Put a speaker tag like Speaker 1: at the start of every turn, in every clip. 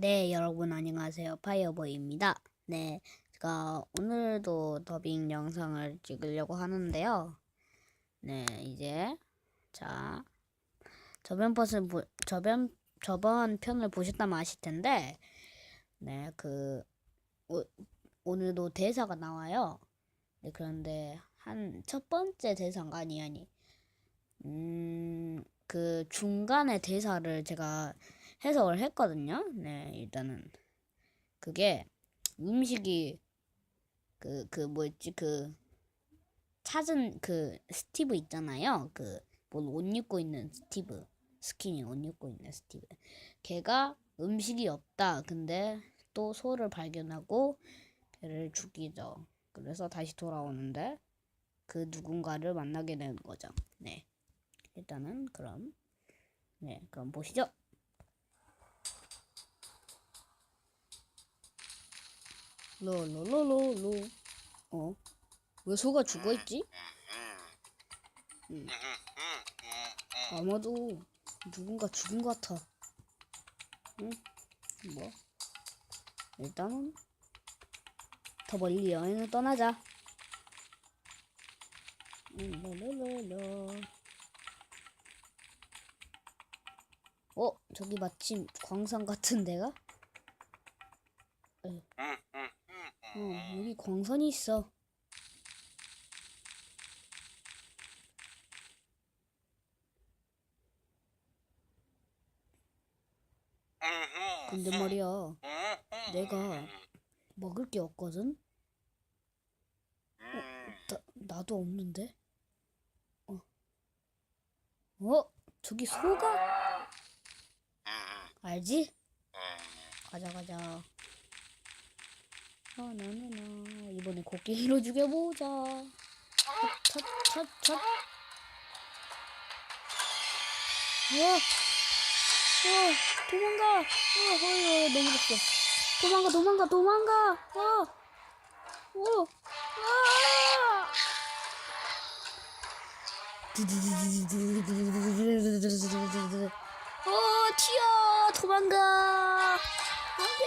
Speaker 1: 네, 여러분 안녕하세요. 파이어보이입니다. 네, 제가 오늘도 더빙 영상을 찍으려고 하는데요. 네, 이제 자 저번 편을 보, 저번 저번 편을 보셨다면 아실 텐데, 네, 그 오, 오늘도 대사가 나와요. 네, 그런데 한 첫 번째 대사가 아니 아니, 음, 그 중간에 대사를 제가 해석을 했거든요. 네, 일단은 그게 음식이 그 그 뭐였지 그 찾은 그 스티브 있잖아요. 그뭘옷 입고 있는 스티브 스키니 옷 입고 있는 스티브. 걔가 음식이 없다. 근데 또 소를 발견하고 걔를 죽이죠. 그래서 다시 돌아오는데 그 누군가를 만나게 되는 거죠. 네. 일단은 그럼 네, 그럼 보시죠. 로로로로로 어? 왜 소가 죽어 있지? 음. 아마도 누군가 죽은 것 같아. 응? 뭐? 일단은 더 멀리 여행을 떠나자. 음, 롤롤롤로. 어, 저기 마침 광산 같은 데가? 에. 어, 여기 광선이 있어. 근데 말이야, 내가 먹을 게 없거든? 나, 나도 없는데? 어. 어? 저기 소가? 알지? 가자, 가자. 나나나나 이번에 코끼리로 죽여보자. 첫. 어, 어, 도망가. 어, 어, 어, 넘어졌어. 도망가, 도망가, 도망가. 어, 어, 아! 어, 튀어, 도망가. 안 돼.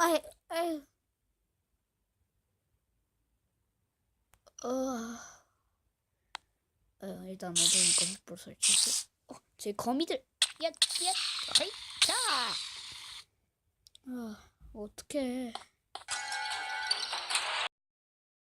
Speaker 1: 아이, 아이. 어, 어, 일단 어두우니까 횃불 설치하고. 어, 제 거미들. 야, 야, 자. 아, 어떡해.